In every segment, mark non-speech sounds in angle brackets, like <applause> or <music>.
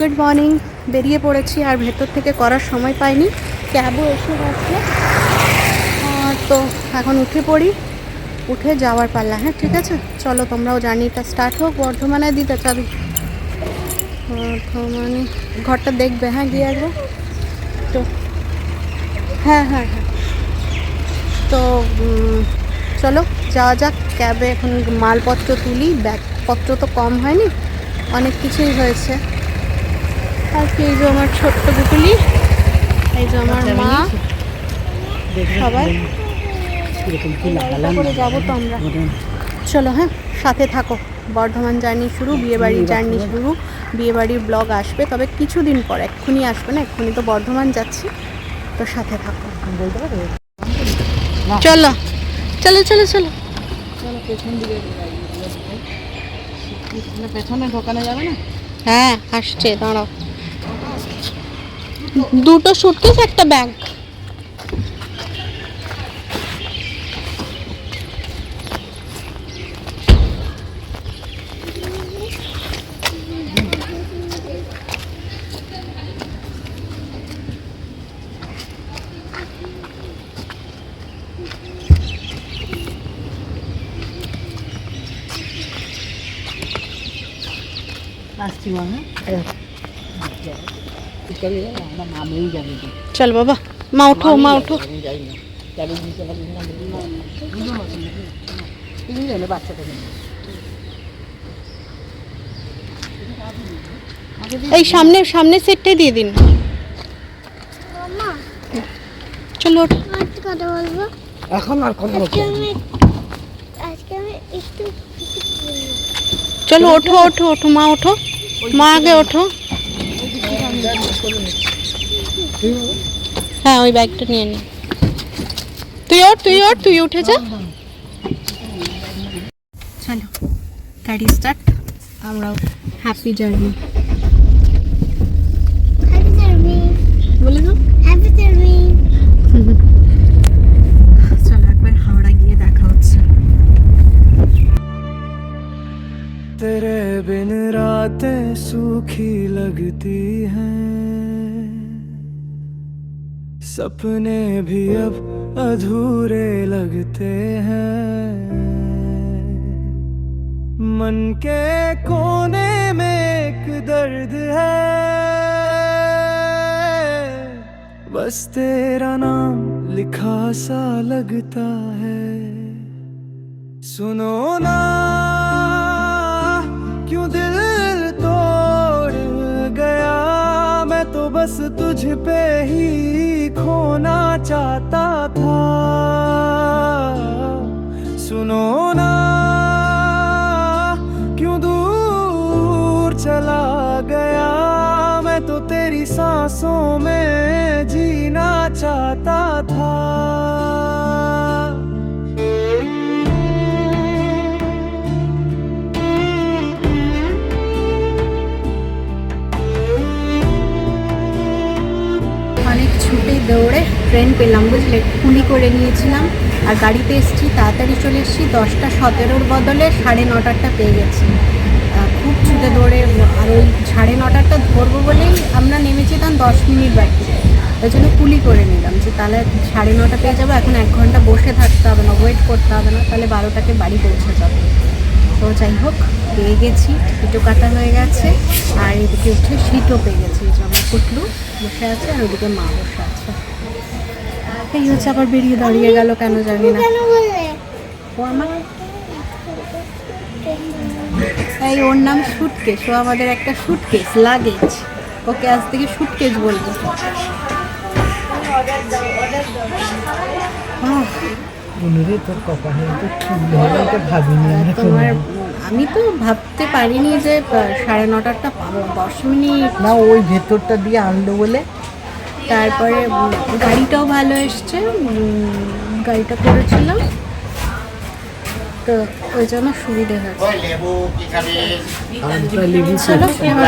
Good morning বেরিয়ে পড়েছি আর ভেতর থেকে করার সময় পাইনি। ক্যাবও এসে গেছে। তো এখন উঠে পড়ি। উঠে যাওয়ার পাল্লা। হ্যাঁ ঠিক আছে। চলো, তোমরাও জার্নিটা স্টার্ট হোক। বর্ধমানে দিতে চাবি। বর্ধমানে ঘরটা দেখবে হ্যাঁ গিয়ে আসব তো হ্যাঁ হ্যাঁ হ্যাঁ। তো চলো, যাওয়া যাক। ক্যাবে এখন মালপত্র তুলি। ব্যাগপত্র তো কম হয়নি। অনেক কিছুই হয়েছে। আর কি এই যে আমার ছোট্ট বুকুলি এই যে আমার মা। সবাই। যাব তো আমরা। চলো হ্যাঁ সাথে থাকো। বর্ধমান জার্নি শুরু বিয়েবাড়ির জার্নি শুরু বিয়েবাড়ির ব্লগ আসবে তবে কিছুদিন পর এক্ষুনি আসবে না এক্ষুনি তো বর্ধমান যাচ্ছি। তো সাথে থাকো। চলো চলো চলো চলো। পেছনে ঢোকানো যাবে না? হ্যাঁ আসছে দাঁড়াও। দুটো সুটকেস একটা ব্যাগ আসছি মা চলে যাবে বাবা মা ওঠো মা ওঠো। কেন এই সামনে সামনে সেটটাই দিয়ে দিন। চলো ওঠো। আজকে কথা বলব? এখন আর আজকে আমি একটু চলো ওঠো ওঠো ওঠো মা ওঠো। মা আগে ওঠো। হ্যাঁ ওই ব্যাগটা নিয়ে নি তুই ওঠ তুই ওঠ তুই উঠে যা চলো গাড়ি স্টার্ট আমরাও হ্যাপি জার্নি হ্যাপি জার্নি বলে দাও হ্যাপি জার্নি চলো একবার হাওড়া গিয়ে দেখা হচ্ছে तेरे बिन रातें सूखी लगती हैं सपने भी अब अधूरे लगते हैं। मन के कोने में एक दर्द है। बस तेरा नाम लिखा सा लगता है। सुनो ना। बस तुझ पे ही खोना चाहता था। सुनो ना, क्यों दूर चला गया? मैं तो तेरी सांसों में जीना चाहता ট্রেন পেলাম, বুঝলে? কুলি করে নিয়েছিলাম। আর গাড়িতে এসেছি, তাড়াতাড়ি চলে এসেছি, দশটা সতেরোর বদলে সাড়ে নটারটা পেয়ে গেছি। খুব ছুটে ধরে আর ওই সাড়ে নটারটা ধরবো বলেই আমরা নেমেছিলাম দশ মিনিট বাকি। ওই জন্য কুলি করে নিলাম, যে তাহলে সাড়ে নটা পেয়ে যাব, এখন এক ঘণ্টা বসে থাকতে হবে না ওয়েট করতে হবে না, তাহলে বারোটাকে বাড়ি পৌঁছে যাবে। তো যাই হোক, পেয়ে গেছি টিকিটও কাটা হয়ে গেছে, আর এদিকে উঠে সিটও পেয়ে গেছি যে আমার কুটলু বসে আছে, আর ওদিকে মা বসে এই হচ্ছে আবার বেরিয়ে দাঁড়িয়ে গেল কেন জানি না। এই ওর নাম সুটকেস ও আমাদের একটা সুটকেস লাগেজ ওকে আজ থেকে সুটকেস বলব। আমি তো ভাবতে পারিনি যে সাড়ে নটারটা পাবো দশ মিনিট। না ওই ভেতরটা দিয়ে আনলো বলে তারপরে গাড়িটাও ভালো এসছে গাড়িটা করেছিলাম। তো ওই জন্য সুবিধে হয়েছে।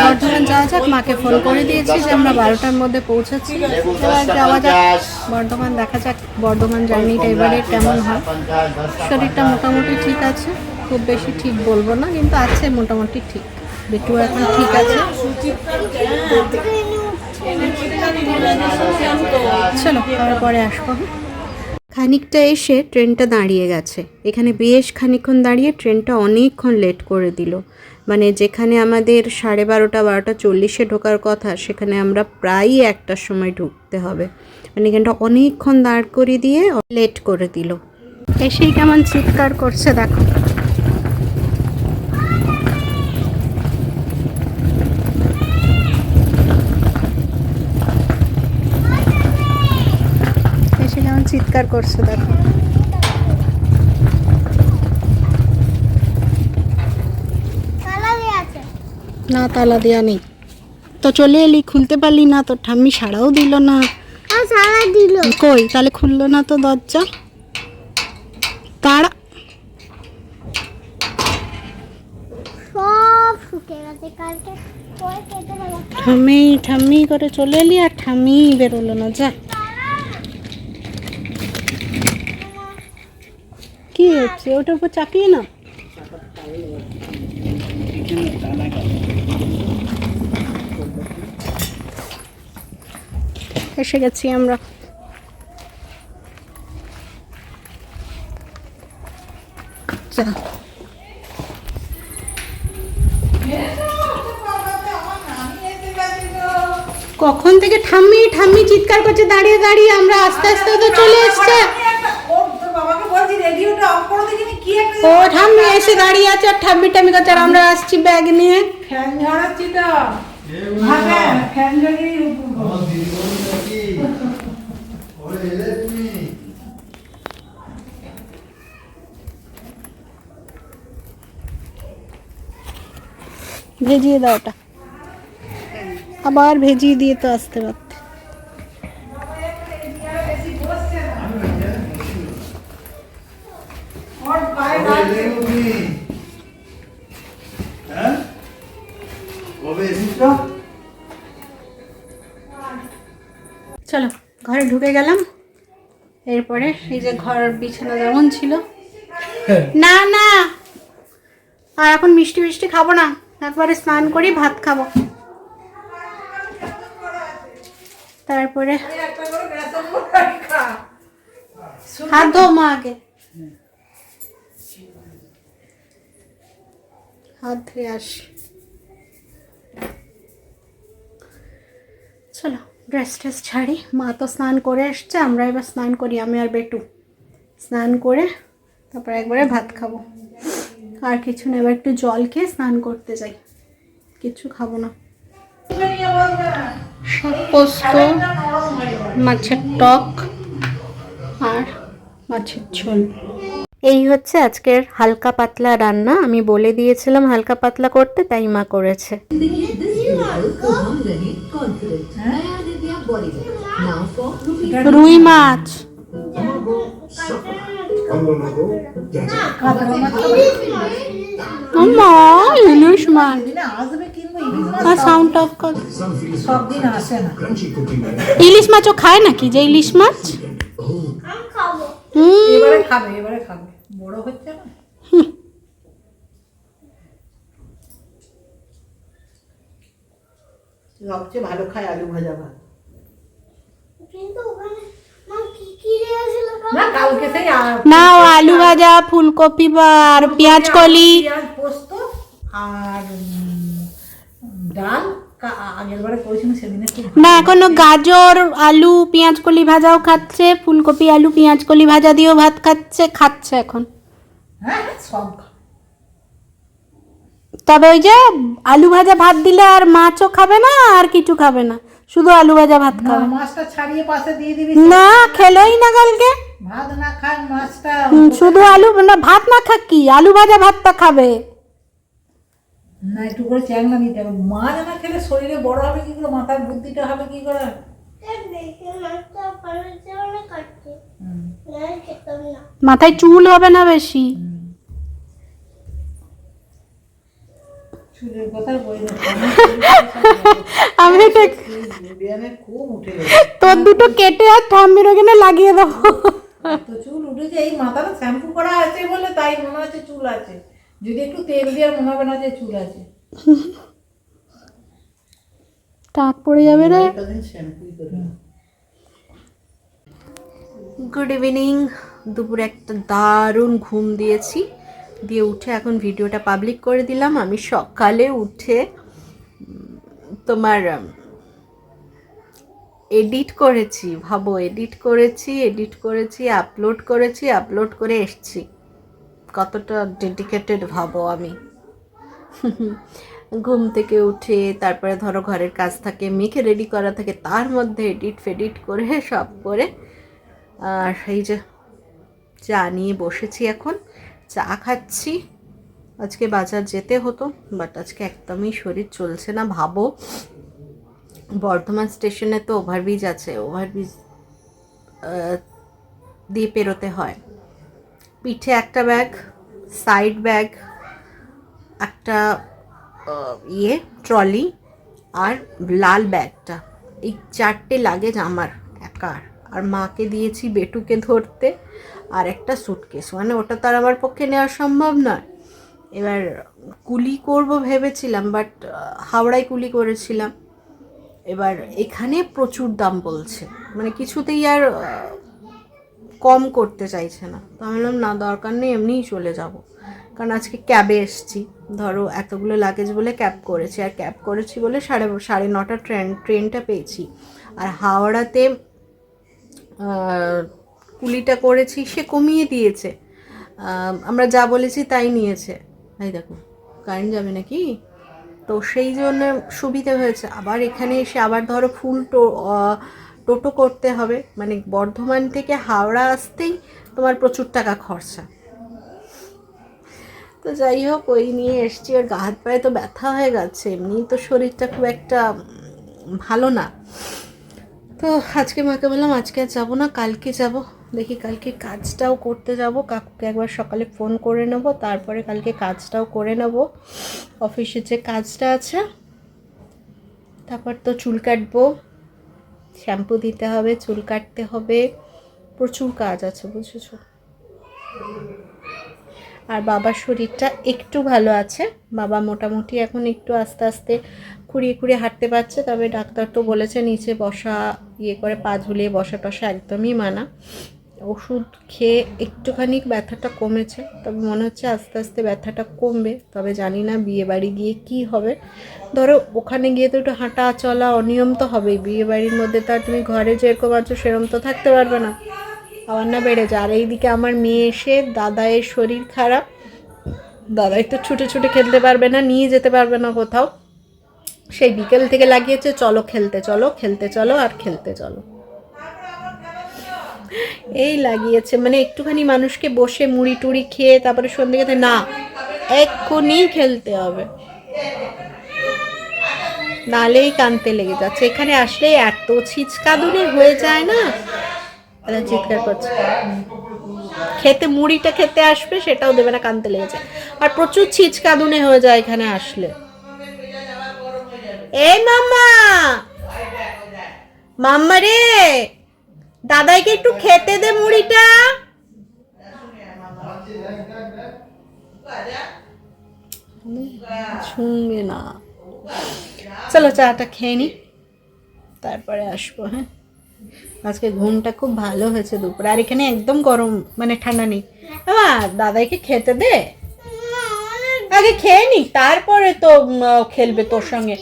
বর্ধমান যাওয়া যাক, মাকে ফোন করে দিয়েছি যে আমরা বারোটার মধ্যে পৌঁছাচ্ছি এবার যাওয়া যাক, বর্ধমান দেখা যাক, বর্ধমান জার্নিটা এবারে কেমন হয়। শরীরটা মোটামুটি ঠিক আছে, খুব বেশি ঠিক বলব না, কিন্তু আছে মোটামুটি ঠিক। বিট্টু এখন ঠিক আছে। চলো আসব। খানিকটা এসে ট্রেনটা দাঁড়িয়ে গেছে। এখানে বেশ খানিকক্ষণ দাঁড়িয়ে ট্রেনটা অনেকক্ষণ লেট করে দিল। মানে যেখানে আমাদের সাড়ে বারোটা বারোটা চল্লিশে ঢোকার কথা, সেখানে আমরা প্রায়ই একটার সময় ঢুকতে হবে। মানে এখানটা অনেকক্ষণ দাঁড় করিয়ে দিয়ে লেট করে দিল। এসেই কেমন চিৎকার করছে, দেখো এসে কেমন চিৎকার করছে দেখো। না তালা দেয়া নেই। তো চলে এলি খুলতে পারলি না তো ঠাম্মি সাড়াও দিল না। দিল। কই? তাহলে খুললো না তো দরজা। দেবো ঠাম্মি ঠাম্মি করে চলে এলি আর ঠাম্মি বেরোলো না যা। কি হচ্ছে? ওটার উপর চাপিয়ে না এসে গেছি আমরা। কখন থেকে ঠাম্মি ঠাম্মি চিৎকার করছে দাঁড়িয়ে দাঁড়িয়ে। আমরা আস্তে আস্তে তো চলে এসছে। ও ঠাম্মি এসে দাঁড়িয়ে আছে আর ঠাম্মি টাম্মি করছে আর আমরা আসছি ব্যাগ নিয়ে ফ্যান ঝরাচ্ছি তো হ্যাঁ ফ্যান ঝরিয়ে ভেজিয়ে দাও ওটা আবার ভেজিয়ে দিয়ে তো আসতে পারতে ঘরে ঢুকে গেলাম। এরপরে এই যে ঘর বিছানা যেমন ছিল। না না। আর এখন মিষ্টি মিষ্টি খাব না। একবারে স্নান করি ভাত খাব। তারপরে হাত ধো মা আগে। হাত ধুয়ে আসি। চলো। ড্রেস ট্রেস ছাড়ি। মা তো স্নান করে এসছে আমরা এবার স্নান করি, আমি আর বেটু। স্নান করে তারপর একবারে ভাত খাব। আর কিছু না, এবার একটু জল খেয়ে স্নান করতে যাই। কিছু খাব না। পোস্ত, মাছের টক আর মাছের ঝোল। এই হচ্ছে আজকের হালকা পাতলা রান্না। আমি বলে দিয়েছিলাম হালকা পাতলা করতে, তাই মা করেছে। রুই মাছ। মা ইলিশ মাছ। আর সাউন্ড অফ কর। ইলিশ মাছও খায় নাকি? যে ইলিশ মাছ? এবারে খাবে এবারে খাবে। বড় হচ্ছে না? সবচেয়ে ভালো খায় আলু ভাজা ভাত কিন্তু ওখানে মা কি কি দিয়েছিল না কালকে? সেই না আলু ভাজা ফুলকপি বা আর পেঁয়াজ কলি। পেঁয়াজ পোস্ত আর ডাল। না এখনও গাজর আলু পেঁয়াজ কলি ভাজাও খাচ্ছে ফুলকপি আলু পেঁয়াজ কলি ভাজা দিয়েও ভাত খাচ্ছে খাচ্ছে এখন। হ্যাঁ সব খায়। তবে ওই যে আলু ভাজা ভাত দিলে আর মাছও খাবে না আর কিছু খাবে না। শুধু আলু ভাজা ভাত না খাবে। মাছটা ছাড়িয়ে পাশে দিয়ে দিবি না খেলোই না কালকে। ভাত না খায় মাছটা। শুধু আলু না ভাত না খাক কি? আলু ভাজা ভাতটা খাবে। না একটু করে চ্যাংলা নিতে হবে। মাছ না খেলে শরীরে বড় হবে কি করে? মাথার বুদ্ধিটা হবে কি করে? মাথায় চুল হবে না বেশি। আমি এটা তোর দুটো কেটে আর ঠাম্মির ওখানে লাগিয়ে দেবো। তো চুল উঠেছে এই মাথাটা শ্যাম্পু করা আছে বলে তাই মনে হচ্ছে চুল আছে। যদি একটু তেল দিয়ে মনে হবে না যে চুল আছে। টাক পড়ে যাবে রে। গুড ইভিনিং দুপুরে একটা দারুণ ঘুম দিয়েছি। দিয়ে উঠে এখন ভিডিওটা পাবলিক করে দিলাম। আমি সকালে উঠে তোমার এডিট করেছি, ভাবো এডিট করেছি এডিট করেছি আপলোড করেছি আপলোড করে এসছি। কতটা ডেডিকেটেড ভাবো আমি। <laughs> ঘুম থেকে উঠে, তারপরে ধরো ঘরের কাজ থাকে, মেখে রেডি করা থাকে, তার মধ্যে এডিট ফেডিট করে সব করে, আর সেই যে চা নিয়ে বসেছি এখন। চা খাচ্ছি। আজকে বাজার যেতে হতো বাট আজকে একদমই শরীর চলছে না, ভাবো। বর্ধমান স্টেশনে তো ওভারব্রিজ আছে ওভারব্রিজ দিয়ে পেরোতে হয়। পিঠে একটা ব্যাগ সাইড ব্যাগ একটা ইয়ে ট্রলি আর লাল ব্যাগটা এই চারটে লাগেজ আমার একার আর মাকে দিয়েছি বেটুকে ধরতে আর একটা সুটকেস মানে ওটা তো আর আমার পক্ষে নেওয়া সম্ভব নয়। এবার কুলি করব ভেবেছিলাম বাট হাওড়ায় কুলি করেছিলাম। এবার এখানে প্রচুর দাম বলছে। মানে কিছুতেই আর কম করতে চাইছে না। তো আমি বললাম, না, দরকার নেই, এমনিই চলে যাব। কারণ আজকে ক্যাবে এসছি। ধরো এতগুলো লাগেজ বলে ক্যাব করেছি। আর ক্যাব করেছি বলে সাড়ে সাড়ে নটা ট্রেন, ট্রেনটা পেয়েছি। আর হাওড়াতে কুলিটা করেছি, সে কমিয়ে দিয়েছে। আমরা যা বলেছি তাই নিয়েছে। এই দেখো কারেন্ট যাবে নাকি? তো সেই জন্য সুবিধা হয়েছে। আবার এখানে এসে আবার ধরো ফুল টো টোটো করতে হবে। মানে বর্ধমান থেকে হাওড়া আসতেই তোমার প্রচুর টাকা খরচা। তো যাই হোক, ওই নিয়ে এসছি। আর গা হাত পায়ে তো ব্যথা হয়ে গেছে। এমনি তো শরীরটা খুব একটা ভালো না। তো আজকে মাকে বললাম, আজকে আর যাব না, কালকে যাব। দেখি কালকে কাজটাও করতে যাব। কাকুকে একবার সকালে ফোন করে নেব, তারপরে কালকে কাজটাও করে নেব। অফিসে যে কাজটা আছে, তারপর তো চুল কাটবো। শ্যাম্পু দিতে হবে, চুল কাটতে হবে। প্রচুর কাজ আছে, বুঝেছ? আর বাবার শরীরটা একটু ভালো আছে। বাবা মোটামুটি এখন একটু আস্তে আস্তে খুঁড়িয়ে খুঁড়িয়ে হাঁটতে পারছে, তবে ডাক্তার তো বলেছে নিচে বসা ইয়ে করে পা ঝুলিয়ে বসা টসা একদমই মানা। ওষুধ খেয়ে একটুখানি ব্যথাটা কমেছে, তবে মনে হচ্ছে আস্তে আস্তে ব্যথাটা কমবে, তবে জানি না বিয়ে বাড়ি গিয়ে কি হবে। ধরো, ওখানে গিয়ে তো একটু হাঁটা চলা অনিয়ম তো হবেই, বিয়ে বাড়ির মধ্যে তো আর তুমি ঘরে যেরকম আছো সেরকম তো থাকতে পারবে না। আবার না বেড়ে যায়, আর এইদিকে আমার মেয়ে এসে, দাদায়ের শরীর খারাপ, দাদাই তো ছুটে ছুটে খেলতে পারবে না, নিয়ে যেতে পারবে না কোথাও। সেই বিকেল থেকে লাগিয়েছে, চলো খেলতে চলো খেলতে চলো আর খেলতে চলো। এই লাগিয়েছে মানে একটুখানি মানুষকে বসে মুড়ি টুড়ি খেয়ে তারপরে সন্ধ্যে না, এক্ষুনি খেলতে হবে। নালেই কানতে লেগে যাচ্ছে। এখানে আসলে এত ছিচকাদুনি হয়ে যায় না? চিৎকার করছে। খেতে, মুড়িটা খেতে আসবে, সেটাও দেবে না, কানতে লেগে যায়। আর প্রচুর ছিচকাদুনে হয়ে যায় এখানে আসলে। এই মাম্মা। মাম্মা রে দাদাইকে একটু খেতে দে মুড়িটা। শুনবে না। চলো চাটা খেয়ে নি। তারপরে আসব হ্যাঁ। আজকে ঘুমটা খুব ভালো হয়েছে দুপুরে। আর এখানে একদম গরম মানে ঠান্ডা নেই। বাবা দাদাইকে খেতে দে। আগে খেয়ে নি তারপরে তো খেলবে তোর সঙ্গে।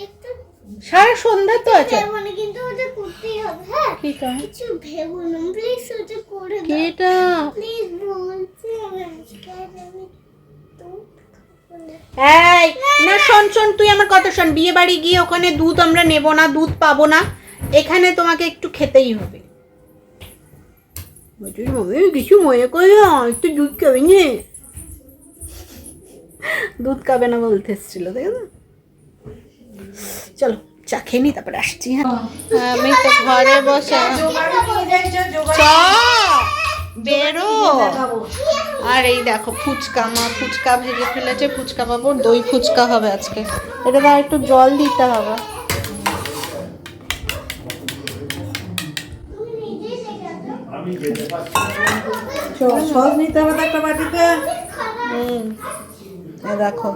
সারা সন্ধ্যা তো আছে। মানে কিন্তু ওটা করতেই হবে হ্যাঁ? কি কাজ কিছু ভেবো না প্লিজ ওটা করে দাও। এটা প্লিজ বলছি আমি দুধ খাব না। এই না শোন শোন তুই আমার কথা শোন। বিয়ে বাড়ি গিয়ে ওখানে দুধ আমরা নেব না দুধ পাবো না। এখানে তোমাকে একটু খেতেই হবে। কিছু মনে করে না, একটু দুধ খাবে নে। দুধ খাবে না বলতে এসেছিল দেখো চলো চা খেয়ে নি তারপরে আসছি হ্যাঁ। আমি তো ঘরে বসে। চ বেরো। আর এই দেখো ফুচকা মা ফুচকা ভেজে ফেলেছে ফুচকা পাবো দই ফুচকা হবে আজকে। এটা আর একটু জল দিতে হবে। সস নিতে হবে একটা বাটিতে। হুম। দেখো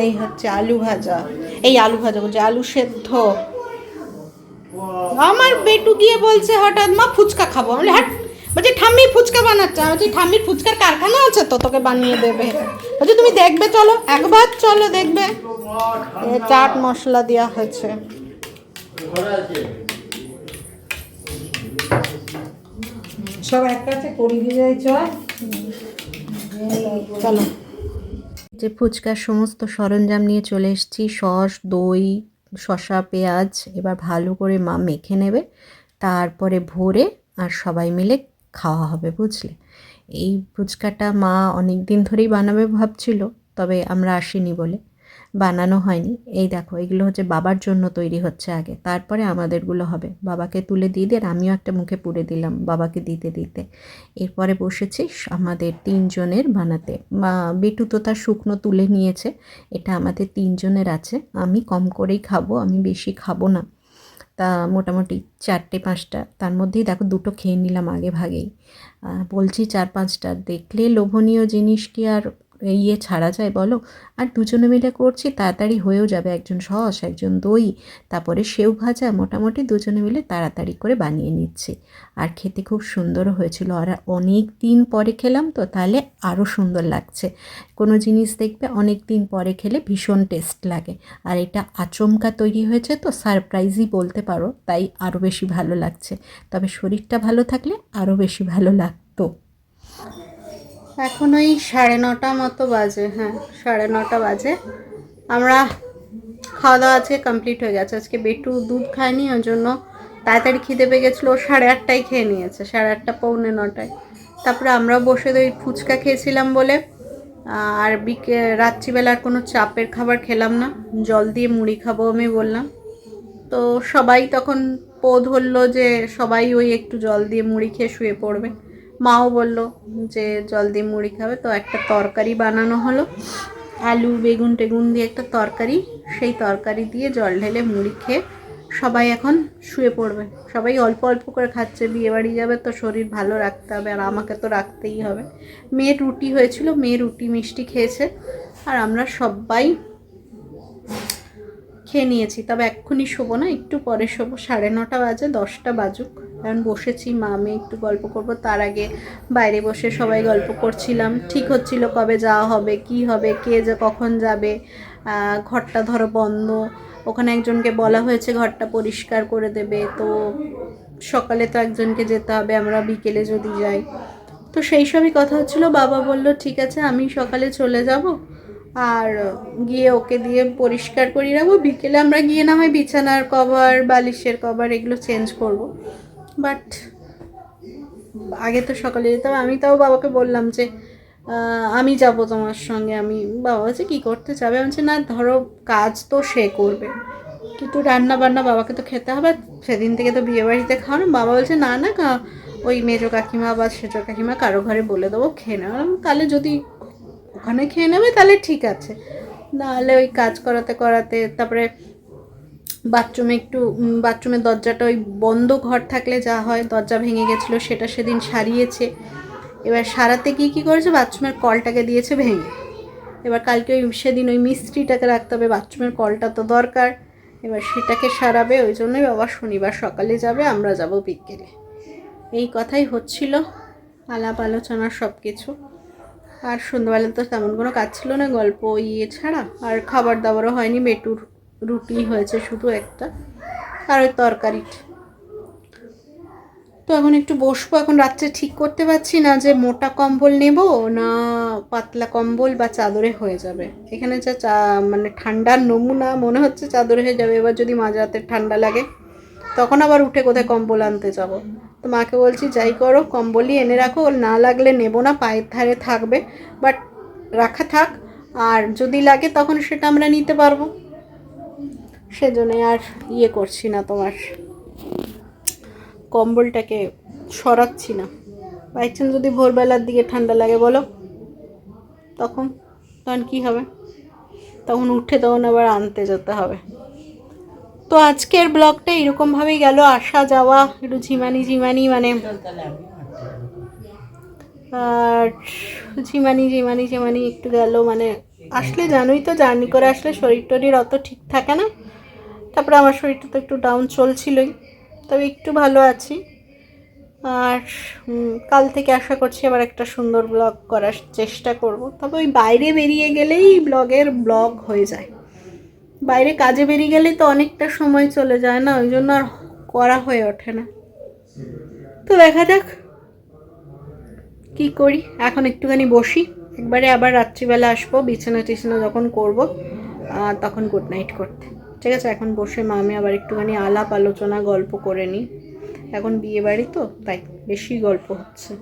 এই হচ্ছে আলু ভাজা। এই আলু ভাজা বলছে আলু সেদ্ধ। আমার বেটু গিয়ে বলছে হঠাৎ মা ফুচকা খাব। আমি হাট বলছি ঠাম্মি ফুচকা বানাচ্ছে। আমি বলছি ঠাম্মির ফুচকার কারখানা আছে তো তোকে বানিয়ে দেবে। বলছি তুমি দেখবে চলো একবার চলো দেখবে। চাট মশলা দেওয়া হয়েছে। সব এক কাছে করি দিয়ে চল। চলো। যে ফুচকার সমস্ত সরঞ্জাম নিয়ে চলে এসেছি। সস, দই, শসা, পেঁয়াজ, এবার ভালো করে মা মেখে নেবে, তারপরে ভরে আর সবাই মিলে খাওয়া হবে, বুঝলে? এই ফুচকাটা মা অনেক দিন ধরেই বানাবে ভাবছিল, তবে আমরা আসিনি বলে। বানানো হয়নি। এই দেখো, এগুলো হচ্ছে বাবার জন্য তৈরি হচ্ছে আগে। তারপরে আমাদেরগুলো হবে। বাবাকে তুলে দিয়ে দিয়ে আমিও একটা মুখে পুড়ে দিলাম বাবাকে দিতে দিতে। এরপরে বসেছি আমাদের তিনজনের বানাতে। বেটু তো তার শুকনো তুলে নিয়েছে। এটা আমাদের তিনজনের আছে। আমি কম করেই খাব, আমি বেশি খাব না। তা মোটামুটি চারটে, পাঁচটা। তার মধ্যেই দেখো দুটো খেয়ে নিলাম আগে ভাগেই। বলছি চার, পাঁচটা। দেখলে লোভনীয় জিনিস কি আর ইয়ে ছাড়া যায়, বলো। আর দুজনে মিলে করছি, তাড়াতাড়ি হয়েও যাবে। একজন সস, একজন দই, তারপরে সেও ভাজা, মোটামুটি দুজনে মিলে তাড়াতাড়ি করে বানিয়ে নিচ্ছি। আর খেতে খুব সুন্দরও হয়েছিল। আর অনেক দিন পরে খেলাম তো, তাহলে আরও সুন্দর লাগছে। কোনো জিনিস দেখবে, অনেক দিন পরে খেলে ভীষণ টেস্ট লাগে। আর এটা আচমকা তৈরি হয়েছে তো, সারপ্রাইজই বলতে পারো, তাই আরও বেশি ভালো লাগছে। তবে শরীরটা ভালো থাকলে আরও বেশি ভালো লাগতো। এখন ওই সাড়ে নটা মতো বাজে হ্যাঁ সাড়ে নটা বাজে। আমরা খাওয়া দাওয়া আজকে কমপ্লিট হয়ে গেছে। আজকে বেটু দুধ খায়নি, ওর জন্য তাড়াতাড়ি খিদে পেয়ে গেছিল। ও সাড়ে আটটায় খেয়ে নিয়েছে, সাড়ে আটটা, পৌনে নটায়। তারপরে আমরা বসে ওই ফুচকা খেয়েছিলাম বলে, আর বিকে রাত্রিবেলার কোনো চাপের খাবার খেলাম না। জল দিয়ে মুড়ি খাব আমি বললাম। তো সবাই তখন পো ধরলো যে সবাই ওই একটু জল দিয়ে মুড়ি খেয়ে শুয়ে পড়বে। মাও বলল যে, জল দিয়ে মুড়ি খাবে। তো একটা তরকারি বানানো হলো। আলু, বেগুন টেগুন দিয়ে একটা তরকারি। সেই তরকারি দিয়ে জল ঢেলে মুড়ি খেয়ে সবাই এখন শুয়ে পড়বে। সবাই অল্প অল্প করে খাচ্ছে, বিয়ে বাড়ি যাবে তো শরীর ভালো রাখতে হবে আর আমাকে তো রাখতেই হবে। মেয়ের রুটি হয়েছিল, মেয়ে রুটি মিষ্টি খেয়েছে আর আমরা সবাই খেয়ে নিয়েছি। তবে এক্ষুনি শোবো না, একটু পরে শোবো। সাড়ে নটা বাজে, দশটা বাজুক। এখন বসেছি, মা, আমি একটু গল্প করব। তার আগে বাইরে বসে সবাই গল্প করছিলাম। ঠিক হচ্ছিল কবে যাওয়া হবে, কি হবে, কে যে কখন যাবে ঘরটা ধরো বন্ধ। ওখানে একজনকে বলা হয়েছে ঘরটা পরিষ্কার করে দেবে। তো সকালে তো একজনকে যেতে হবে, আমরা বিকেলে যদি যাই। তো সেই সবই কথা হচ্ছিল। বাবা বলল, ঠিক আছে, আমি সকালে চলে যাব। আর গিয়ে ওকে দিয়ে পরিষ্কার করিয়ে রাখব। বিকেলে আমরা গিয়ে না হয় বিছানার কভার, বালিশের কভার এগুলো চেঞ্জ করব। বাট আগে তো সকালে যেতাম। আমি তাও বাবাকে বললাম যে আমি যাব তোমার সঙ্গে, আমি, বাবা বলছে, কী করতে যাবে আমি না, ধরো কাজ তো সে করবে। কিন্তু রান্না বান্না বাবাকে তো খেতে হবে, সেদিন থেকে তো বিয়ে বাড়িতে খাওয়ানো। বাবা বলছে, না না ওই মেজো কাকিমা বা সেজো কাকিমা কারও ঘরে বলে দেবো, খেয়ে নেবে তাহলে যদি ওখানে খেয়ে নেবে, তাহলে ঠিক আছে। নাহলে ওই কাজ করাতে করাতে, তারপরে বাথরুমে একটু বাথরুমের দরজাটা ওই বন্ধ ঘর থাকলে যা হয়, দরজা ভেঙে গেছিল, সেটা সেদিন সারিয়েছে। এবার সারাতে কি কি করেছে? বাথরুমের কলটাকে দিয়েছে ভেঙে। এবার কালকে ওই, সেদিন ওই মিস্ত্রিটাকে রাখতে হবে, বাথরুমের কলটা তো দরকার। এবার সেটাকে সারাবে, ওই জন্যই বাবা শনিবার সকালে যাবে, আমরা যাব বিকেলে। এই কথাই হচ্ছিল, আলাপ, আলোচনা সব কিছু আর সন্ধ্যাবেলা তো তেমন কোনো কাজ ছিল না, গল্প ইয়ে ছাড়া। আর খাবার দাবারও হয়নি বেটুর রুটি হয়েছে শুধু একটা, আর ওই তরকারি। তো এখন একটু বসবো, এখন রাত্রে ঠিক করতে পারছি না যে মোটা কম্বল নেব না পাতলা কম্বল বা চাদরে হয়ে যাবে। এখানে যা চা মানে ঠান্ডার নমুনা মনে হচ্ছে চাদরে হয়ে যাবে, এবার যদি মাঝরাতে ঠান্ডা লাগে, তখন আবার উঠে কোথায় কম্বল আনতে যাব। তো মাকে বলছি, যাই করো, কম্বলই এনে রাখো, না লাগলে নেব না, পায়ের ধারে থাকবে বাট রাখা থাক, আর যদি লাগে তখন সেটা আমরা নিতে পারব। সেজন্যই আর ইয়ে করছি না তোমার। কম্বলটাকে সরাচ্ছি না। বাই যদি ভোরবেলার দিকে ঠান্ডা লাগে বলো, তখন তখন কী হবে? তখন উঠে তখন আবার আনতে যেতে হবে। তো আজকের ব্লগটা এরকমভাবেই গেল। আসা, যাওয়া, একটু ঝিমানি ঝিমানি মানে আর ঝিমানি ঝিমানি ঝিমানি একটু গেল। মানে আসলে জানোই তো, জার্নি করে আসলে শরীর টরীর অত ঠিক থাকে না। তারপরে আমার শরীরটা তো একটু ডাউন চলছিলই, তবে একটু ভালো আছি। আর কাল থেকে আশা করছি আবার একটা সুন্দর ব্লগ করার চেষ্টা করব। তবে ওই বাইরে বেরিয়ে গেলেই ব্লগের ব্লগ হয়ে যায়। বাইরে কাজে বেরিয়ে গেলে তো অনেকটা সময় চলে যায় না, ওই জন্য আর করা হয়ে ওঠে না। তো দেখা যাক কি করি। এখন একটুখানি বসি, একবারে আবার রাত্রিবেলা আসব, বিছানা টিছানা যখন করব তখন গুড নাইট করতে। ঠিক আছে, এখন বসে মা আমি আবার একটুখানি আলাপ আলোচনা, গল্প করে নিই এখন বিয়ে বাড়ি তো, তাই বেশি গল্প হচ্ছে।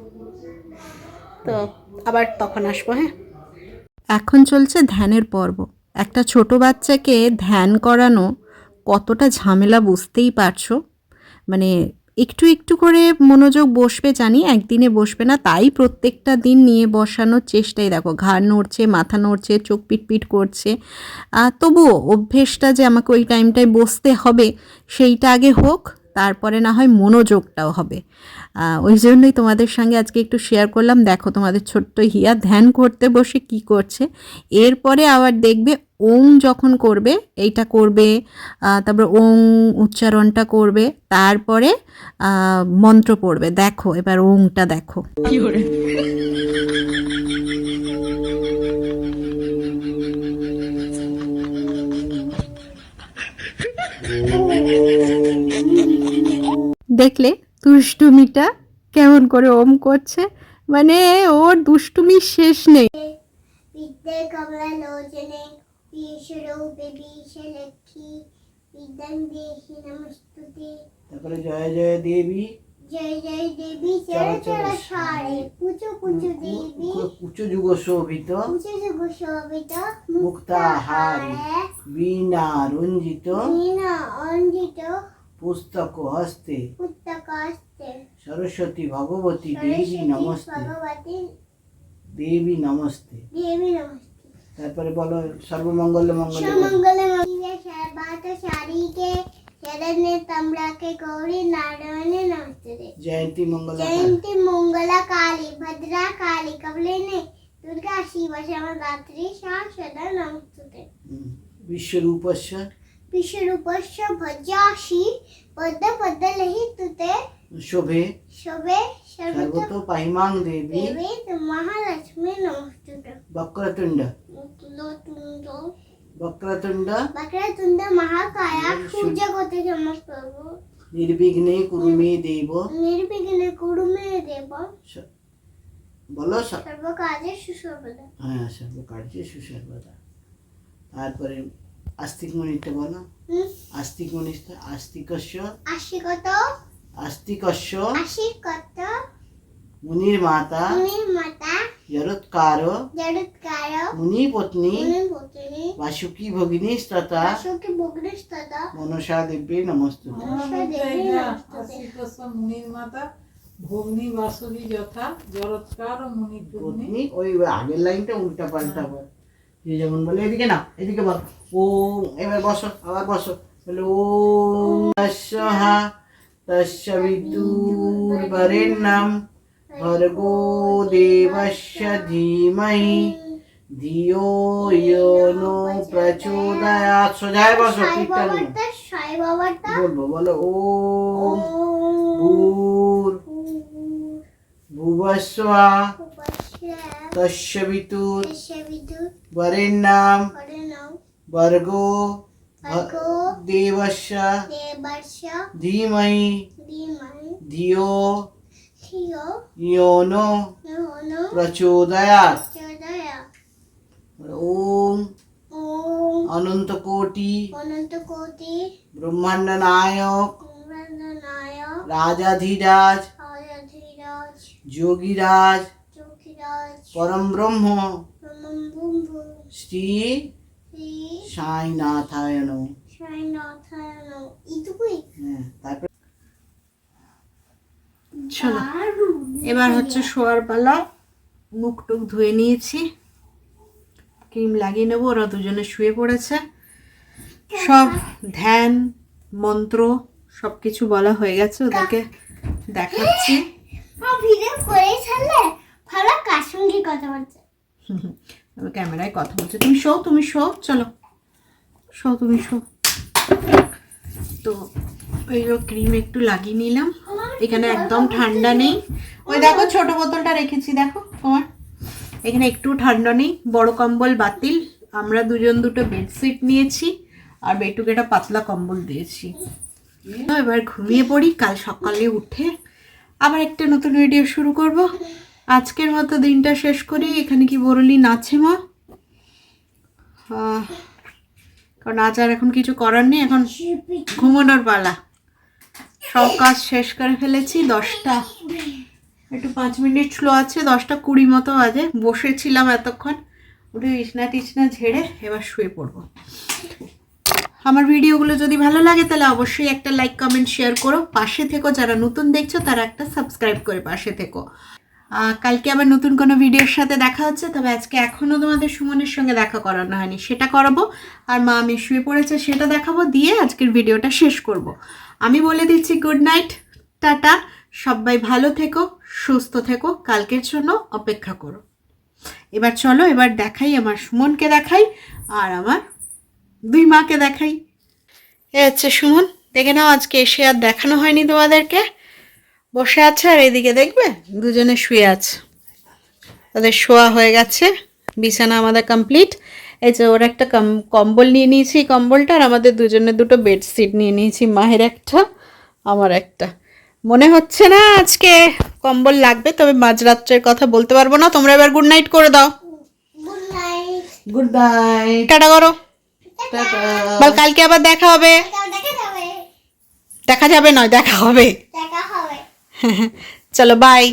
তো আবার তখন আসব হ্যাঁ? এখন চলছে ধ্যানের পর্ব। একটা ছোট বাচ্চাকে ধ্যান করানো কতটা ঝামেলা বুঝতেই পারছ? মানে একটু একটু করে মনোযোগ বসবে জানি, একদিনে বসবে না, তাই প্রত্যেকটা দিন নিয়ে বসানোর চেষ্টাই দেখো। ঘাড় নড়ছে, মাথা নড়ছে, চোখ পিটপিট করছে। তবুও অভ্যেসটা যে আমাকে ওই টাইমটায় বসতে হবে, সেইটা আগে হোক। তারপরে না হয় মনোযোগটাও হবে। ওই জন্যই তোমাদের সঙ্গে আজকে একটু শেয়ার করলাম। দেখো তোমাদের ছোট্ট হিয়া ধ্যান করতে বসে কি করছে। এরপরে আবার দেখবে ওং যখন করবে, এইটা করবে তারপর ওং উচ্চারণটা করবে, তারপরে মন্ত্র পড়বে। দেখো, এবার ওংটা দেখো। দেখলে দুষ্টুমিটা কেমন করে ওম করছে? মানে ওর দুষ্টুমি শেষ নেই। জয় জয় দেবী। যুগ শোভিত মুক্তাহার। রঞ্জিত রঞ্জিত পুস্তক হস্তে पुस्तकास्ते সরস্বতী ভগবতী দেবী सरस्वती নমস্তে भगवती দেবী নমস্তে देवी नमस्ते তারপরে বলো সর্বমঙ্গল মঙ্গল मंगल मंगल शरबात शारी के शरण तमरा के गौरी नारायण नमस्ते জয়ন্তী মঙ্গল जयंती मंगला काली भद्रा काली कबलिनी दुर्गा शिव श्यामा गात्री शाश्वता नमस्ते বিশ্বরূপস্য विश्वरूपस्य भजासि पद पद लहि तुते শোভে शोभे सर्वत সর্বত পাহিমাং দেবী देवी महालक्ष्मी नमस्ते বক্রতুণ্ড तुंड বক্রতুণ্ড बक्रतुंड महाकाया पूजा करते क्षमा प्रभु নির্বিঘ্নে কুরুমে দেব निर्विघ्न कुरु मे देव স- বলো স- सर्व कार्य सुशोभदा হ্যাঁ সর্বকার্যে সুসর্বদা তারপরে আস্তিক মণিটা বলো আস্তিক মণিটা আস্তিকস্য আশিকত আস্তিকস্য আশিকত মুনির মাতা মুনির মাতা জরৎকার জড়ৎকার মুনি পত্নী মুনির পুত্রী বাসুকি ভগিনী তথা অশোকে বগ্নিস্ততা মনসা দেবী নমস্তুতে দেবী নমস্তুতে মুনির মাতা ভগ্নী বাসুবী যথা জরৎকার মুনি পত্নী ওই আগের লাইনটা উল্টা পাল্টা বল। যে যেমন বলে এদিকে না এদিকে বল। ও এবার বসো আবার বসো। বলে ও তস্যহা তস্য ভর্গো দেবস্য ধীমহি ধিও ইয়ো নো প্রচোদয়াৎ। সোজায় বসো কীর্তন বলব বলো ও ভূর ভুবস্বা তস্য বিদ্যুৎ বরেণ্যম করে নাও ভর্গো ভর্গো দেবস্য দেবর্ষ ধীমহি ধীমহি ধিও ধিও ইয়ো নো ননো প্রচোদয়াৎ চোদয়া ওম শ্রী সাইনাথায়ন সাইনাথায়ন হ্যাঁ তারপর চলো এবার হচ্ছে শোয়ার পালা। মুখ টুক ধুয়ে নিয়েছি। ক্রিম লাগিয়ে নেব ওরা দুজনে শুয়ে পড়েছে। সব ধ্যান মন্ত্র সব কিছু বলা হয়ে গেছে ওদেরকে দেখাচ্ছি। ভিডিও করে ভালো কার সঙ্গে কথা বলছে? <laughs> আমি ক্যামেরায় কথা বলছি। তুমি শো তুমি শো, চলো। শো, তুমি শো। তো ওই ক্রিম একটু লাগিয়ে নিলাম। এখানে একদম ঠান্ডা নেই। ওই দেখো ছোট বোতলটা রেখেছি, দেখো তোমার। এখানে একটু ঠান্ডা নেই। বড় কম্বল বাতিল। আমরা দুজন দুটো বেডশিট নিয়েছি আর বেটুকে একটা পাতলা কম্বল দিয়েছি। এবার ঘুমিয়ে পড়ি। কাল সকালে উঠে আবার একটা নতুন ভিডিও শুরু করব। আজকের মতো দিনটা শেষ করি। এখানে কি বরলি নাচে মা? কারণ আজ আর এখন কিছু করার নেই, এখন ঘুমানোর পালা। সব কাজ শেষ করে ফেলেছি, দশটা, একটু পাঁচ মিনিট স্লো আছে, দশটা কুড়ি মতো বাজে। বসেছিলাম এতক্ষণ, উঠে বিছনা টিছনা ঝেড়ে এবার শুয়ে পড়ব। আমার ভিডিওগুলো যদি ভালো লাগে তাহলে অবশ্যই একটা লাইক কমেন্ট শেয়ার করো। পাশে থেকো, যারা নতুন দেখছ তারা একটা সাবস্ক্রাইব করে পাশে থেকো। কালকে আবার নতুন কোনো ভিডিওর সাথে দেখা হচ্ছে, তবে আজকে এখনও তোমাদের সুমনের সঙ্গে দেখা করানো হয়নি। সেটা করাবো, আর মা আমি শুয়ে পড়েছে সেটা দেখাবো, দিয়ে আজকের ভিডিওটা শেষ করব। আমি বলে দিচ্ছি গুড নাইট টাটা, সবাই ভালো থেকো, সুস্থ থেকো, কালকের জন্য অপেক্ষা করো। এবার চলো, এবার দেখাই, আমার সুমনকে দেখাই, আর আমার দুই মাকে দেখাই। এ হচ্ছে সুমন, দেখে নাও আজকে এসে আর দেখানো হয়নি তোমাদেরকে। বসে আছে আর এদিকে দেখবে দুজনে শুয়ে আছে। তাদের শোয়া হয়ে গেছে বিছানা আমাদের কমপ্লিট এই যে ওর একটা কম- কম্বল নিয়ে নিয়েছি কম্বলটা আর আমাদের দুজনের দুটো বেডশিট নিয়ে নিয়েছি মায়ের একটা আমার একটা। মনে হচ্ছে না আজকে কম্বল লাগবে তবে মাঝরাত্রের কথা বলতে পারব না। তোমরা এবার গুড নাইট করে দাও। গুড নাইট গুড টাটা করো। বল কালকে আবার দেখা হবে। দেখা যাবে। দেখা যাবে নয় দেখা হবে। দেখা হবে চলো বাই